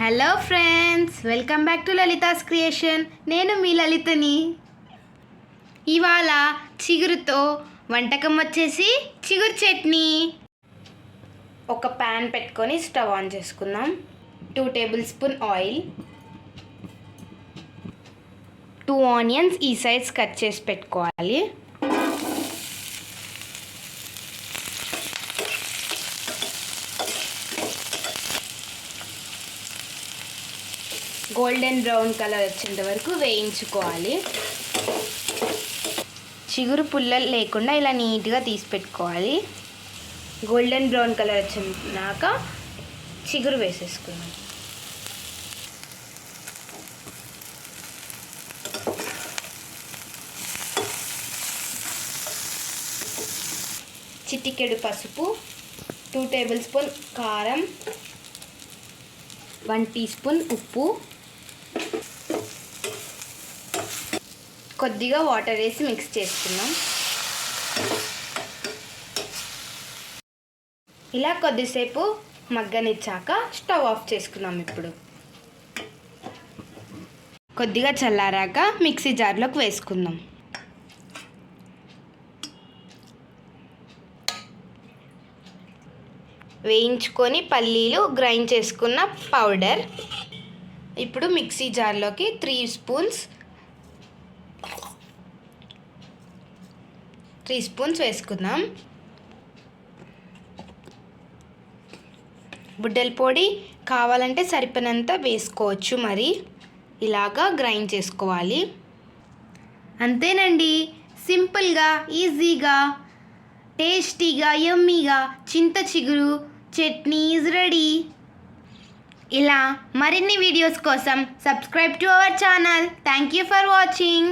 Hello friends welcome back to Lalitha's creation నేను మీ లలితని. ఇవాళ చిగురుతో వంటకం వచ్చేసి చిగురు చట్నీ. ఒక ప్యాన్ పెట్టుకొని స్టవ్ ఆన్ చేసుకుందాం. Two table spoon oil two onions ఈ సైజ్ కట్ చేసి పెట్టుకోవాలి. గోల్డెన్ బ్రౌన్ కలర్ వచ్చేంత వరకు వేయించుకోవాలి. చిగురు పుల్లలు లేకుండా ఇలా నీట్గా తీసి పెట్టుకోవాలి. గోల్డెన్ బ్రౌన్ కలర్ వచ్చినాక చిగురు వేసేసుకున్నాం చిటికెడు పసుపు టూ టేబుల్ స్పూన్ కారం వన్ టీ స్పూన్ ఉప్పు కొద్దిగా వాటర్ వేసి మిక్స్ చేసుకున్నాం ఇలా కొద్దిసేపు మగ్గనిచ్చాక స్టవ్ ఆఫ్ చేసుకున్నాం ఇప్పుడు. కొద్దిగా చల్లారాక మిక్సీ జార్లోకి వేసుకుందాం. వేయించుకొని పల్లీలు గ్రైండ్ చేసుకున్న పౌడర్. ఇప్పుడు మిక్సీ జార్లోకి త్రీ స్పూన్స్ త్రీ స్పూన్స్ వేసుకుందాం. బుడ్డల పొడి కావాలంటే సరిపోయినంత వేసుకోవచ్చు మరి. ఇలాగా గ్రైండ్ చేసుకోవాలి. అంతేనండి. సింపుల్గా ఈజీగా టేస్టీగా యమ్మీగా చింత చిగురు చట్నీ ఈజ్ రెడీ. ఇలా మరిన్ని వీడియోస్ కోసం subscribe to our channel. Thank you for watching.